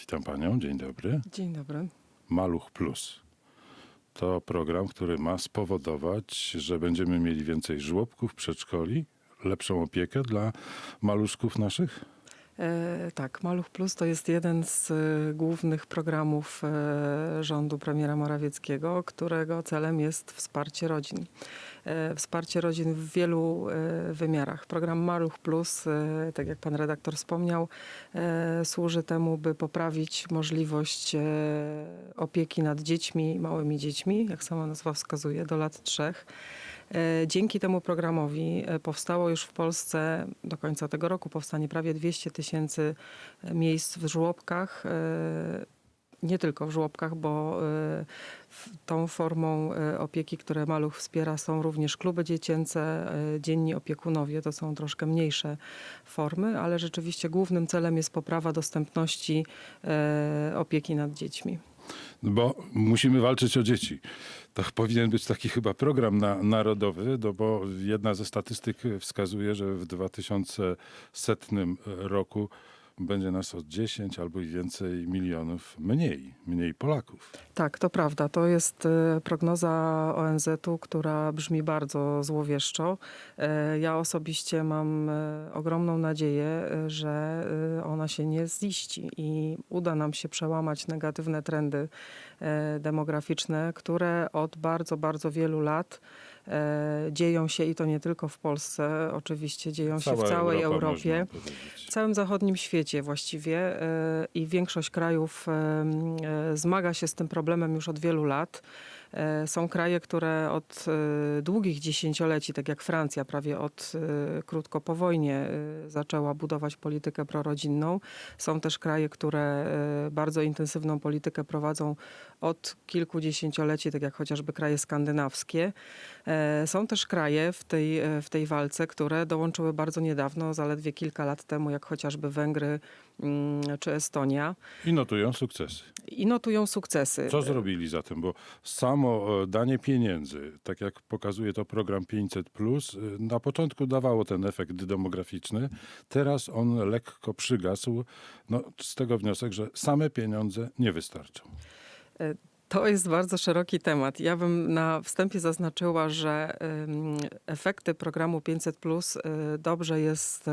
Witam panią, dzień dobry. Dzień dobry. Maluch Plus. To program, który ma spowodować, że będziemy mieli więcej żłobków, przedszkoli, lepszą opiekę dla maluszków naszych? E, tak, Maluch Plus to jest jeden z e, głównych programów e, rządu premiera Morawieckiego, którego celem jest wsparcie rodzin. Wsparcie rodzin w wielu wymiarach. Program Maluch Plus, tak jak pan redaktor wspomniał, służy temu, by poprawić możliwość opieki nad dziećmi, małymi dziećmi, jak sama nazwa wskazuje, do lat trzech. E, Dzięki temu programowi e, powstało już w Polsce do końca tego roku powstanie prawie 200 tysięcy e, miejsc w żłobkach. Nie tylko w żłobkach, bo tą formą opieki, które Maluch wspiera, są również kluby dziecięce, dzienni opiekunowie. To są troszkę mniejsze formy, ale rzeczywiście głównym celem jest poprawa dostępności opieki nad dziećmi. Bo musimy walczyć o dzieci. To powinien być taki chyba program na, narodowy, no bo jedna ze statystyk wskazuje, że w 2100 roku będzie nas o 10 albo i więcej milionów mniej, mniej Polaków. Tak, to prawda. To jest e, prognoza ONZ-u, która brzmi bardzo złowieszczo. E, Ja osobiście mam e, ogromną nadzieję, że ona się nie ziści i uda nam się przełamać negatywne trendy demograficzne, które od bardzo, bardzo wielu lat dzieją się i to nie tylko w Polsce, oczywiście dzieją się w Cała całej Europa, Europie. W całym zachodnim świecie właściwie e, i większość krajów e, e, zmaga się z tym problemem już od wielu lat. E, Są kraje, które od e, długich dziesięcioleci, tak jak Francja, prawie od e, krótko po wojnie zaczęła budować politykę prorodzinną. Są też kraje, które bardzo intensywną politykę prowadzą od kilku dziesięcioleci, tak jak chociażby kraje skandynawskie. Są też kraje w tej, w tej walce, które dołączyły bardzo niedawno, zaledwie kilka lat temu, jak chociażby Węgry czy Estonia I notują sukcesy. i notują sukcesy. Co zrobili zatem? Bo samo e, danie pieniędzy, tak jak pokazuje to program 500, e, na początku dawało ten efekt demograficzny, teraz on lekko przygasł. No, z tego wniosek, że same pieniądze nie wystarczą. E, To jest bardzo szeroki temat. Ja bym na wstępie zaznaczyła, że efekty programu 500 Plus y, dobrze jest y,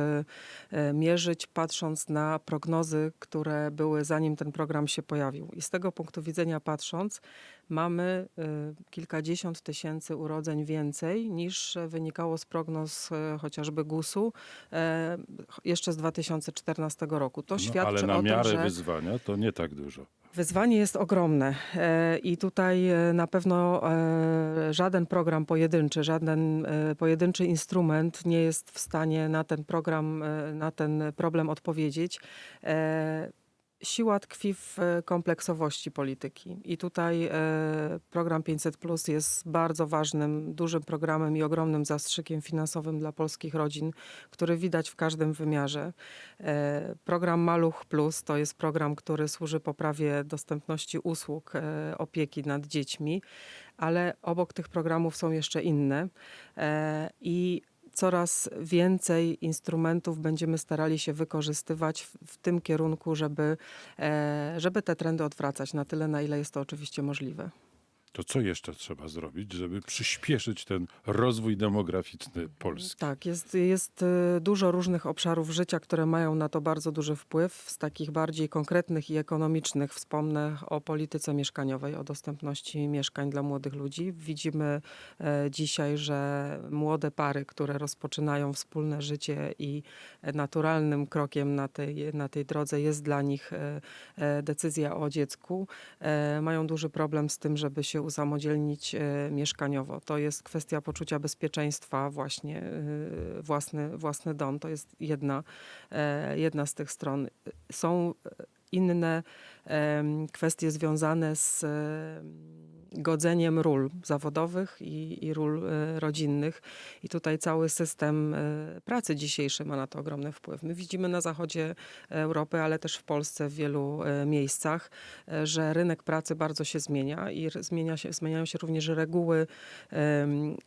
y, mierzyć, patrząc na prognozy, które były zanim ten program się pojawił. I z tego punktu widzenia patrząc, mamy kilkadziesiąt tysięcy urodzeń więcej niż wynikało z prognoz chociażby GUS-u y, jeszcze z 2014 roku. To No, świadczy ale na o miarę tym, że wyzwania to nie tak dużo. Wyzwanie jest ogromne e, i tutaj e, na pewno e, żaden program pojedynczy, żaden pojedynczy instrument nie jest w stanie na ten program, na ten problem odpowiedzieć. Siła tkwi w e, kompleksowości polityki i tutaj e, program 500 Plus jest bardzo ważnym, dużym programem i ogromnym zastrzykiem finansowym dla polskich rodzin, który widać w każdym wymiarze. E, Program Maluch Plus to jest program, który służy poprawie dostępności usług opieki nad dziećmi, ale obok tych programów są jeszcze inne i coraz więcej instrumentów będziemy starali się wykorzystywać w, w tym kierunku, żeby, e, żeby te trendy odwracać na tyle, na ile jest to oczywiście możliwe. To co jeszcze trzeba zrobić, żeby przyspieszyć ten rozwój demograficzny Polski? Tak, jest, jest y, dużo różnych obszarów życia, które mają na to bardzo duży wpływ. Z takich bardziej konkretnych i ekonomicznych wspomnę o polityce mieszkaniowej, o dostępności mieszkań dla młodych ludzi. Widzimy e, dzisiaj, że młode pary, które rozpoczynają wspólne życie i naturalnym krokiem na tej, na tej drodze jest dla nich e, e, decyzja o dziecku, mają duży problem z tym, żeby się usamodzielnić e, mieszkaniowo. To jest kwestia poczucia bezpieczeństwa właśnie, e, własny, własny dom. To jest jedna, e, jedna z tych stron. Są inne kwestie związane z godzeniem ról zawodowych i, i ról e, rodzinnych. I tutaj cały system e, pracy dzisiejszy ma na to ogromny wpływ. My widzimy na zachodzie Europy, ale też w Polsce w wielu e, miejscach, że rynek pracy bardzo się zmienia i zmienia się, zmieniają się również reguły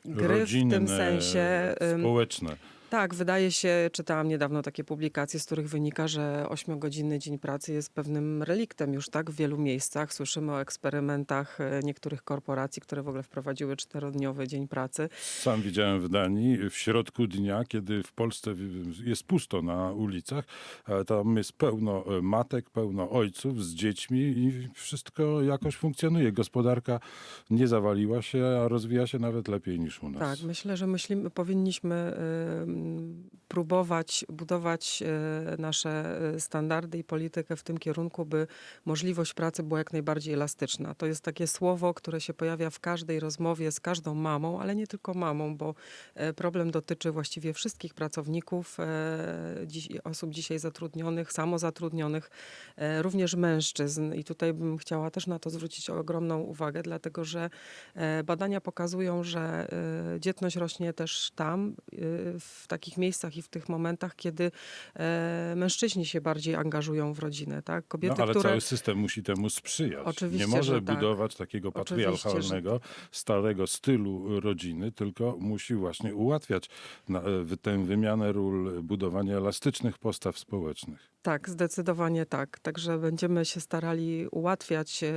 gry w tym sensie. społeczne. Tak, wydaje się, czytałam niedawno takie publikacje, z których wynika, że ośmiogodzinny dzień pracy jest pewnym reliktem już tak w wielu miejscach. Słyszymy o eksperymentach e, niektórych korporacji, które w ogóle wprowadziły czterodniowy dzień pracy. Sam widziałem w Danii w środku dnia, kiedy w Polsce jest pusto na ulicach, ale tam jest pełno e, matek, pełno ojców z dziećmi i wszystko jakoś funkcjonuje. Gospodarka nie zawaliła się, a rozwija się nawet lepiej niż u nas. Tak, myślę, że myślimy, powinniśmy 嗯 próbować budować e, nasze e, standardy i politykę w tym kierunku, by możliwość pracy była jak najbardziej elastyczna. To jest takie słowo, które się pojawia w każdej rozmowie z każdą mamą, ale nie tylko mamą, bo e, problem dotyczy właściwie wszystkich pracowników, osób dzisiaj zatrudnionych, samozatrudnionych, również mężczyzn. I tutaj bym chciała też na to zwrócić ogromną uwagę, dlatego że badania pokazują, że dzietność rośnie też tam, w takich miejscach i w tych momentach, kiedy e, mężczyźni się bardziej angażują w rodzinę. Tak? No, Kobiety, ale które... cały system musi temu sprzyjać. Oczywiście, nie może że tak. budować takiego Oczywiście, że patriarchalnego, starego stylu rodziny, tylko musi właśnie ułatwiać na, e, tę wymianę ról, budowanie elastycznych postaw społecznych. Tak, zdecydowanie tak. Także będziemy się starali ułatwiać e,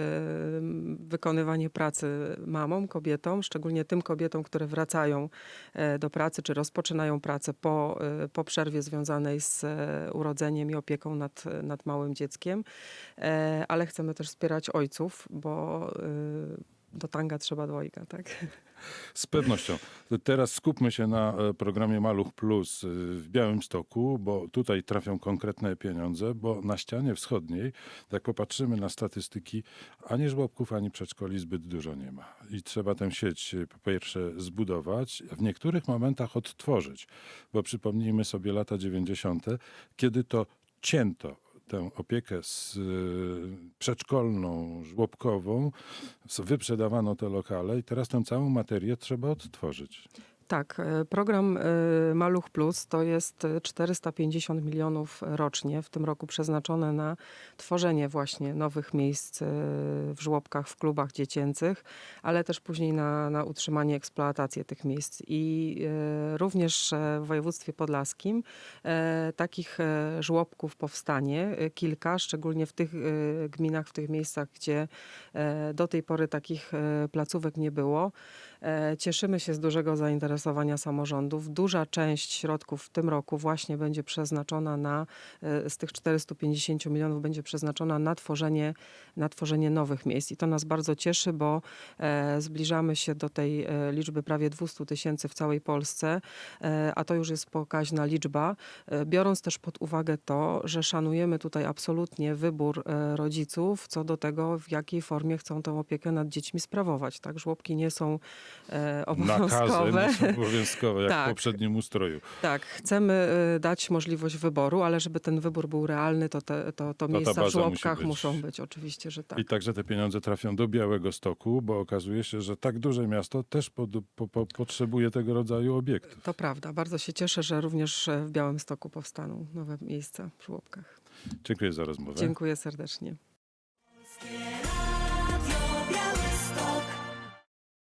wykonywanie pracy mamom, kobietom, szczególnie tym kobietom, które wracają e, do pracy czy rozpoczynają pracę po, e, po przerwie związanej z urodzeniem i opieką nad, nad małym dzieckiem. Ale chcemy też wspierać ojców, bo do tanga trzeba dwojga, tak? Z pewnością. Teraz skupmy się na e, programie Maluch Plus e, w Białymstoku, bo tutaj trafią konkretne pieniądze, bo na ścianie wschodniej, jak popatrzymy na statystyki, ani żłobków, ani przedszkoli zbyt dużo nie ma. I trzeba tę sieć e, po pierwsze zbudować, w niektórych momentach odtworzyć, bo przypomnijmy sobie lata 90., kiedy to cięto tę opiekę z, y, przedszkolną, żłobkową, wyprzedawano te lokale i teraz tę całą materię trzeba odtworzyć. Tak, e, program e, Maluch Plus to jest e, 450 milionów rocznie, w tym roku przeznaczone na tworzenie właśnie nowych miejsc e, w żłobkach, w klubach dziecięcych, ale też później na, na utrzymanie, eksploatację tych miejsc. I e, również e, w województwie podlaskim e, takich e, żłobków powstanie e, kilka, szczególnie w tych e, gminach, w tych miejscach, gdzie e, do tej pory takich e, placówek nie było. E, Cieszymy się z dużego zainteresowania samorządów. Duża część środków w tym roku właśnie będzie przeznaczona na, e, z tych 450 milionów będzie przeznaczona na tworzenie, na tworzenie nowych miejsc. I to nas bardzo cieszy, bo e, zbliżamy się do tej liczby prawie 200 tysięcy w całej Polsce, a to już jest pokaźna liczba, biorąc też pod uwagę to, że szanujemy tutaj absolutnie wybór rodziców co do tego, w jakiej formie chcą tę opiekę nad dziećmi sprawować. Tak, żłobki nie są e, obowiązkowe. Nakazem są obowiązkowe, jak w Tak. poprzednim ustroju. Tak, chcemy e, dać możliwość wyboru, ale żeby ten wybór był realny, to, te, to, to miejsca w żłobkach być. muszą być, oczywiście, że tak. I także te pieniądze trafią do Białego Stoku, bo okazuje się, że tak duże miasto też pod, po, po, potrzebuje tego rodzaju obiektów. To prawda. Bardzo się cieszę, że również e, w Białymstoku powstaną nowe miejsca w żłobkach. Dziękuję za rozmowę. Dziękuję serdecznie.